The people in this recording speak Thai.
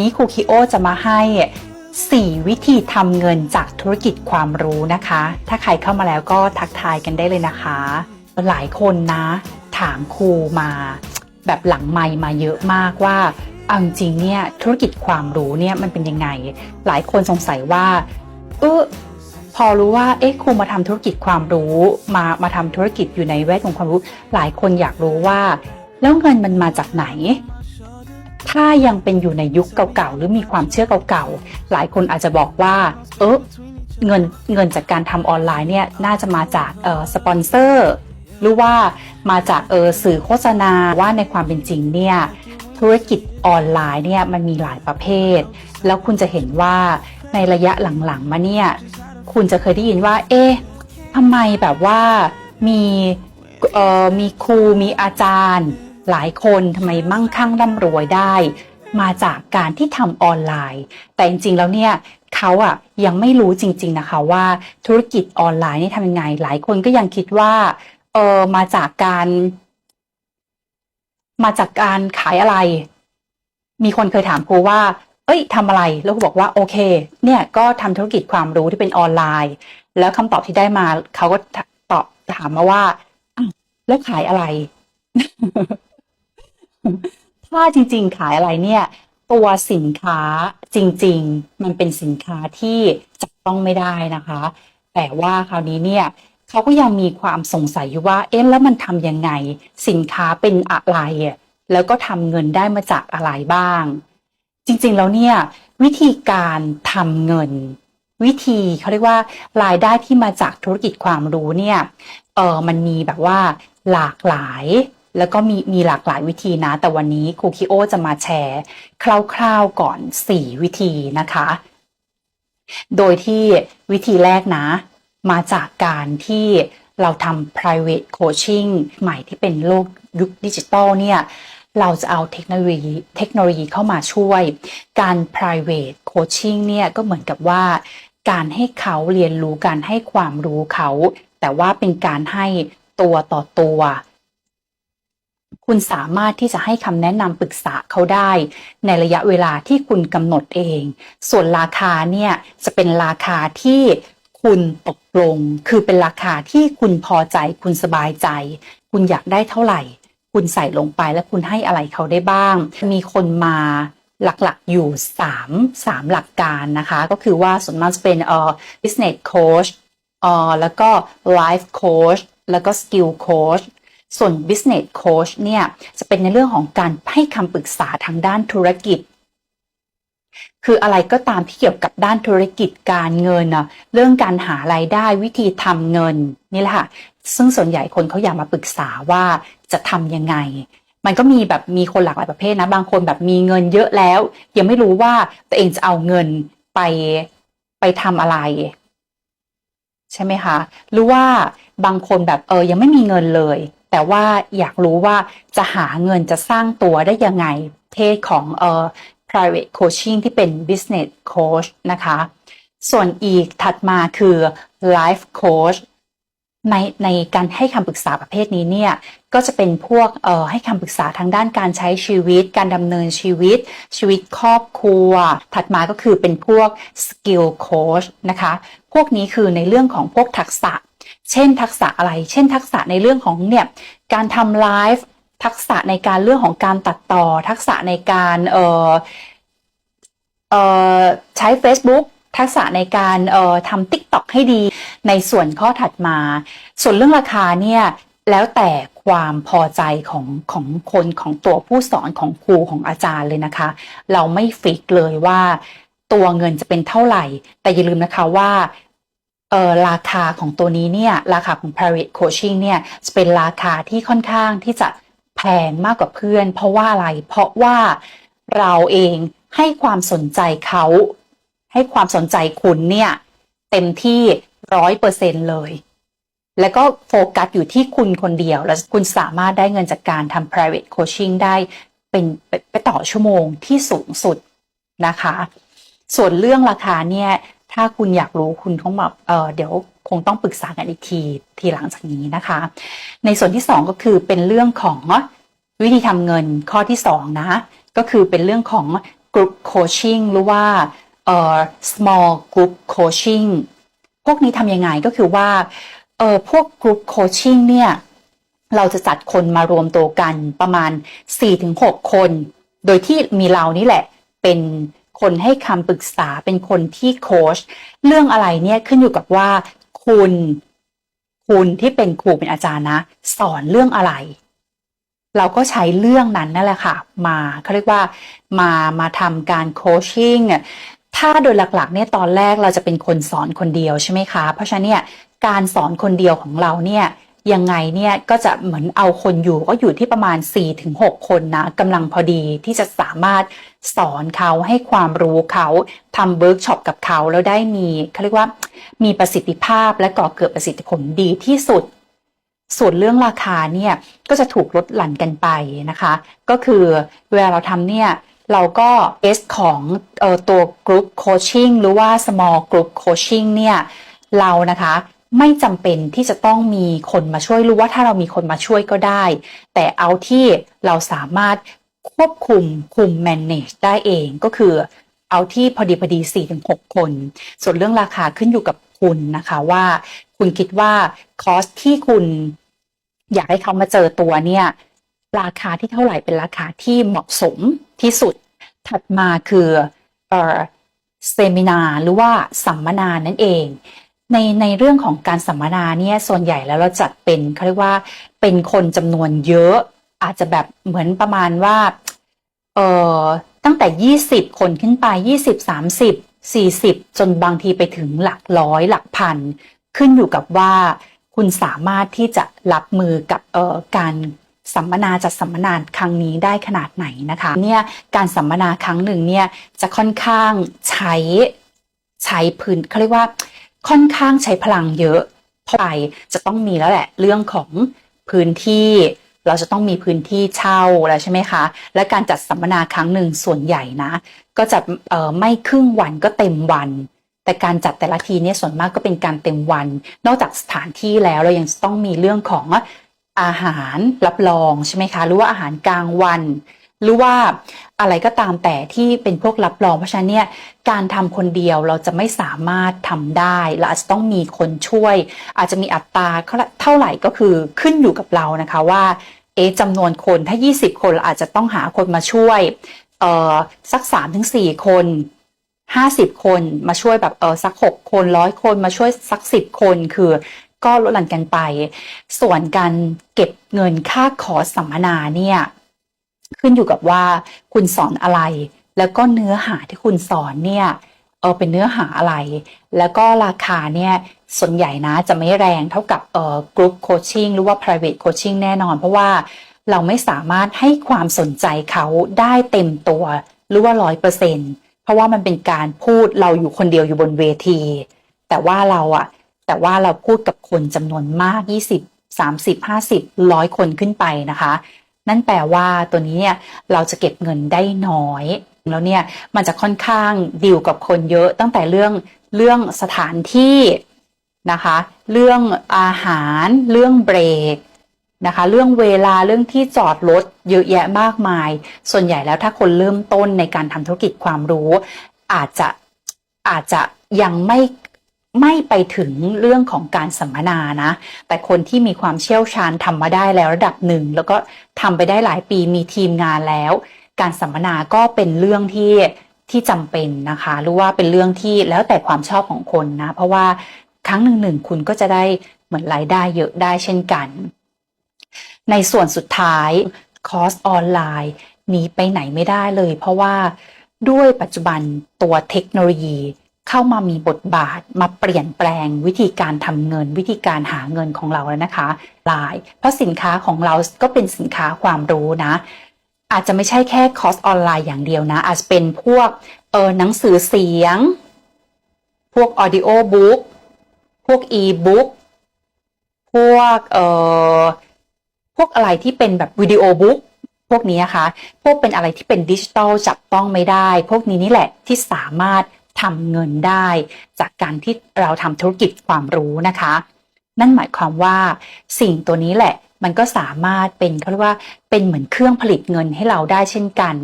นี้ครูคิโอจะมาให้ 4 วิธีทำเงินจากธุรกิจความรู้นะคะ ถ้าใครเข้ามาแล้วก็ทักทายกันได้เลยนะคะ หลายคนนะ ถามครูมา แบบหลังไมค์มาเยอะมากว่าเอาจริงเนี่ยธุรกิจความรู้เนี่ยมันเป็นยังไง หลายคนสงสัยว่าเออพอรู้ว่าเอ๊ะครูมาทำธุรกิจความรู้ มามาทำธุรกิจอยู่ในแวดวงความรู้ หลายคนอยากรู้ว่า แล้วเงินมันมาจากไหน ถ้ายังเป็นอยู่ในยุคเก่าๆ หรือมีความเชื่อเก่าๆ หลายคนอาจจะบอกว่า เออเงินเงินจากการทำออนไลน์เนี่ยน่าจะมาจากเออสปอนเซอร์หรือว่ามาจากเออสื่อโฆษณาว่าในความเป็นจริงเนี่ยธุรกิจออนไลน์เนี่ยมันมีหลายประเภท แล้วคุณจะเห็นว่าในระยะหลังๆมาเนี่ยคุณจะเคยได้ยินว่า เอ๊ะทำไมแบบว่ามีเออมีครูมีอาจารย์ หลายคนทำไมมั่งคั่งร่ำรวยได้ มาจากการที่ทำออนไลน์ แต่จริงๆแล้วเนี่ยเขาอะยังไม่รู้จริง ๆนะคะว่าธุรกิจออนไลน์นี่ทำยังไง หลายคนก็ยังคิดว่าเออมาจากการ มาจากการขายอะไร มีคนเคยถามครูว่า เอ้ยทำอะไรแล้วครูบอกว่าโอเค เนี่ยก็ทำธุรกิจความรู้ที่เป็นออนไลน์ แล้วคำตอบที่ได้มาเขาก็ตอบถามมาว่าแล้วขายอะไร ถ้าจริง ๆ ขายอะไรเนี่ย ตัวสินค้าจริง ๆ มันเป็นสินค้าที่จับต้องไม่ได้นะคะ แต่ว่าคราวนี้เนี่ยเขาก็ยังมีความสงสัยอยู่ว่า เอ๊ะแล้วมันทำยังไง สินค้าเป็นอะไร แล้วก็ทำเงินได้มาจากอะไรบ้าง จริง ๆ แล้วเนี่ยวิธีการทำเงินวิธีเขาเรียกว่ารายได้ที่มาจากธุรกิจความรู้เนี่ย เออมันมีแบบว่าหลากหลาย แล้วก็มีมีหลากหลายวิธีนะ แต่วันนี้ครูคิโอจะมาแชร์คร่าวๆก่อน 4 วิธีนะคะ โดยที่วิธีแรกนะ มาจากการที่เราทำ private coaching ใหม่ที่เป็นโลกยุคดิจิตอลเนี่ย เราจะเอาเทคโนโลยีเทคโนโลยีเข้ามาช่วย การ private coaching เนี่ยก็เหมือนกับว่า การให้เขาเรียนรู้การให้ความรู้เขา แต่ว่าเป็นการให้ตัวต่อตัว คุณสามารถที่จะให้คำแนะนำปรึกษาเขาได้ ในระยะเวลาที่คุณกำหนดเอง ส่วนราคาเนี่ยจะเป็นราคาที่คุณตกลง คือเป็นราคาที่คุณพอใจ คุณสบายใจ คุณอยากได้เท่าไหร่ คุณใส่ลงไปแล้วคุณให้อะไรเขาได้บ้าง มีคนมาหลักๆ อยู่ 3 3 หลักการนะคะ ก็คือว่าส่วนมากจะเป็นเอ่อ business coach เอ่อแล้วก็ life coach แล้วก็ skill coach ส่วน business coach เนี่ยจะเป็นในเรื่องของการให้คำปรึกษาทางด้านธุรกิจ คืออะไรก็ตามที่เกี่ยวกับด้านธุรกิจการเงินอะเรื่องการหารายได้วิธีทำเงินนี่แหละค่ะซึ่งส่วนใหญ่คนเขาอยากมาปรึกษาว่าจะทำยังไงมันก็มีแบบมีคนหลากหลายประเภทนะ บางคนแบบมีเงินเยอะแล้ว ยังไม่รู้ว่าตัวเองจะเอาเงินไปไปทำอะไร ใช่ไหมคะ หรือว่าบางคนแบบเออยังไม่มีเงินเลย แต่ว่าอยากรู้ว่าจะหาเงินจะสร้างตัวได้ยังไง เพศของเอ่อ private coaching ที่เป็น business coach นะคะ ส่วนอีกถัดมาคือ life coach ในในการให้คำปรึกษาประเภทนี้เนี่ยก็จะเป็นพวกเอ่อให้คำปรึกษาทางด้านการใช้ชีวิต การดำเนินชีวิต ชีวิตครอบครัว ถัดมาก็คือเป็นพวก skill coach นะคะ พวกนี้คือในเรื่องของพวกทักษะ เช่นทักษะอะไร เช่นทักษะในเรื่องของเนี่ยการทำไลฟ์ทักษะในการเรื่องของการตัดต่อ ทักษะในการเอ่อเอ่อใช้ Facebook ทักษะในการเอ่อทำ TikTok ให้ดีในส่วนข้อถัดมา ส่วนเรื่องราคาเนี่ยแล้วแต่ความพอใจของของคนของตัวผู้สอนของครูของอาจารย์เลยนะคะ เราไม่ฟิกเลยว่าตัวเงินจะเป็นเท่าไหร่ แต่อย่าลืมนะคะว่า เออราคาของตัวนี้เนี่ยราคาของ private coaching เนี่ยจะเป็นราคาที่ค่อนข้างที่จะแพงมากกว่าเพื่อน เพราะว่าอะไร เพราะว่าเราเองให้ความสนใจเขา ให้ความสนใจคุณเนี่ยเต็มที่ร้อยเปอร์เซ็นเลย แล้วก็โฟกัสอยู่ที่คุณคนเดียว แล้วคุณสามารถได้เงินจากการทำ private coaching ได้เป็นไปไปต่อชั่วโมงที่สูงสุดนะคะ ส่วนเรื่องราคาเนี่ย ถ้าคุณอยากรู้คุณต้องแบบเออเดี๋ยวคงต้องปรึกษากันอีกทีทีหลังจากนี้นะคะ ในส่วนที่สองก็คือเป็นเรื่องของวิธีทำเงินข้อที่สองนะก็คือเป็นเรื่องของ group coaching หรือว่าเอ่อ small group coaching พวกนี้ทำยังไงก็คือว่าเออพวก group coaching เนี่ย เราจะจัดคนมารวมตัวกันประมาณ 4-6 คน โดยที่มีเรานี่แหละเป็น คนให้คำปรึกษาเป็นคนที่โค้ชเรื่องอะไรเนี่ยขึ้นอยู่กับว่า คุณ คุณที่เป็นครูเป็นอาจารย์นะ สอนเรื่องอะไร เราก็ใช้เรื่องนั้นนั่นแหละค่ะ มาเขาเรียกว่ามามาทำการโคชชิ่งถ้าโดยหลักๆเนี่ยตอนแรกเราจะเป็นคนสอนคนเดียวใช่ไหมคะ เพราะฉะนั้นเนี่ยการสอนคนเดียวของเราเนี่ย ยังไงเนี่ยก็จะเหมือนเอาคนอยู่ก็อยู่ที่ประมาณ 4-6 คนนะกำลังพอดีที่จะสามารถสอนเขาให้ความรู้เขาทำเวิร์กช็อปกับเขาแล้วได้มีเขาเรียกว่ามีประสิทธิภาพและก่อเกิดประสิทธิผลดีที่สุด ส่วนเรื่องราคาเนี่ยก็จะถูกลดหลั่นกันไปนะคะ ก็คือเวลาเราทำเนี่ยเราก็เอสของออตัว Group Coaching หรือว่า Small Group Coaching เนี่ยเรานะคะ ไม่จำเป็นที่จะต้องมีคนมาช่วยรู้ว่าถ้าเรามีคนมาช่วยก็ได้ แต่เอาที่เราสามารถควบคุมคุม manage ได้เองก็คือ เอาที่พอดีพอดี4-6คน ส่วนเรื่องราคาขึ้นอยู่กับคุณนะคะว่า คุณคิดว่าคอสที่คุณอยากให้เขามาเจอตัวเนี่ยราคาที่เท่าไหร่เป็นราคาที่เหมาะสมที่สุด ถัดมาคือเออเซมินาหรือว่าสัมมนานั่นเอง ในในเรื่องของการสัมมนาเนี่ยส่วนใหญ่แล้วเราจัดเป็นเขาเรียกว่าเป็นคนจำนวนเยอะ อาจจะแบบเหมือนประมาณว่าเอ่อตั้งแต่ 20 คนขึ้นไป 20 30 40 จนบางทีไปถึงหลักร้อยหลักพัน ขึ้นอยู่กับว่าคุณสามารถที่จะรับมือกับเอ่อการสัมมนาจัดสัมมนาครั้งนี้ได้ขนาดไหนนะคะเนี่ยการสัมมนาครั้งหนึ่งเนี่ยจะค่อนข้างใช้ใช้พื้นเขาเรียกว่า ค่อนข้างใช้พลังเยอะเพราะไปจะต้องมีแล้วแหละเรื่องของพื้นที่ เราจะต้องมีพื้นที่เช่าแล้วใช่ไหมคะ และการจัดสัมมนาครั้งหนึ่งส่วนใหญ่นะ ก็จะไม่ครึ่งวันก็เต็มวัน แต่การจัดแต่ละทีเนี่ยส่วนมากก็เป็นการเต็มวัน นอกจากสถานที่แล้วเรายังต้องมีเรื่องของอาหารรับรองใช่ไหมคะ หรือว่าอาหารกลางวัน หรือว่าอะไรก็ตามแต่ที่เป็นพวกรับรอง เพราะฉะนั้นเนี่ยการทำคนเดียวเราจะไม่สามารถทำได้เราอาจจะต้องมีคนช่วย อาจจะมีอัตราเท่าไหร่ก็คือขึ้นอยู่กับเรานะคะว่าเอ๊ะจำนวนคนถ้า 20 คนเราอาจจะต้องหาคนมาช่วยเอ่อสัก 3-4 คน50คนมาช่วยแบบเออสัก6คนร้อยคนมาช่วยสัก10คนคือก็ลดหลั่นกันไป ส่วนการเก็บเงินค่าคอร์สสัมมนาเนี่ย ขึ้นอยู่กับว่าคุณสอนอะไร แล้วก็เนื้อหาที่คุณสอนเนี่ยเออเป็นเนื้อหาอะไร แล้วก็ราคาเนี่ยส่วนใหญ่นะจะไม่แรงเท่ากับเออกรุ๊ปโคชชิ่งหรือว่า private coaching แน่นอน เพราะว่าเราไม่สามารถให้ความสนใจเขาได้เต็มตัวหรือว่าร้อยเปอร์เซ็นเพราะว่ามันเป็นการพูดเราอยู่คนเดียวอยู่บนเวที แต่ว่าเราอะแต่ว่าเราพูดกับคนจำนวนมาก 20 30 50ร้อยคนขึ้นไปนะคะ นั่นแปลว่าตัวนี้เนี่ยเราจะเก็บเงินได้น้อย แล้วเนี่ยมันจะค่อนข้างดีลกับคนเยอะตั้งแต่เรื่องเรื่องสถานที่นะคะ เรื่องอาหาร เรื่องเบรกนะคะ เรื่องเวลาเรื่องที่จอดรถเยอะแยะมากมาย ส่วนใหญ่แล้วถ้าคนเริ่มต้นในการทำธุรกิจความรู้ อาจจะอาจจะยังไม่ ไม่ไปถึงเรื่องของการสัมมนานะ แต่คนที่มีความเชี่ยวชาญทำมาได้แล้วระดับหนึ่ง แล้วก็ทำไปได้หลายปีมีทีมงานแล้ว การสัมมนาก็เป็นเรื่องที่ที่จำเป็นนะคะ หรือว่าเป็นเรื่องที่แล้วแต่ความชอบของคนนะ เพราะว่าครั้งหนึ่งหนึ่งคุณก็จะได้เหมือนรายได้เยอะได้เช่นกัน ในส่วนสุดท้ายคอร์สออนไลน์หนีไปไหนไม่ได้เลย เพราะว่าด้วยปัจจุบันตัวเทคโนโลยี เข้ามามีบทบาทมาเปลี่ยนแปลงวิธีการทำเงิน วิธีการหาเงินของเราแล้วนะคะลาย เพราะสินค้าของเราก็เป็นสินค้าความรู้นะ อาจจะไม่ใช่แค่คอร์สออนไลน์อย่างเดียวนะ อาจจะเป็นพวกเออหนังสือเสียง พวกออดิโอบุ๊กพวกอีบุ๊กพวกเอ่อพวกอะไรที่เป็นแบบวิดีโอบุ๊กพวกนี้นะคะ พวกเป็นอะไรที่เป็นดิจิตอลจับต้องไม่ได้ พวกนี้นี่แหละที่สามารถ ทำเงินได้ จากการที่เราทำธุรกิจความรู้นะคะ นั่นหมายความว่าสิ่งตัวนี้แหละมันก็สามารถเป็นเขาเรียกว่าเป็นเหมือนเครื่องผลิตเงินให้เราได้เช่นกัน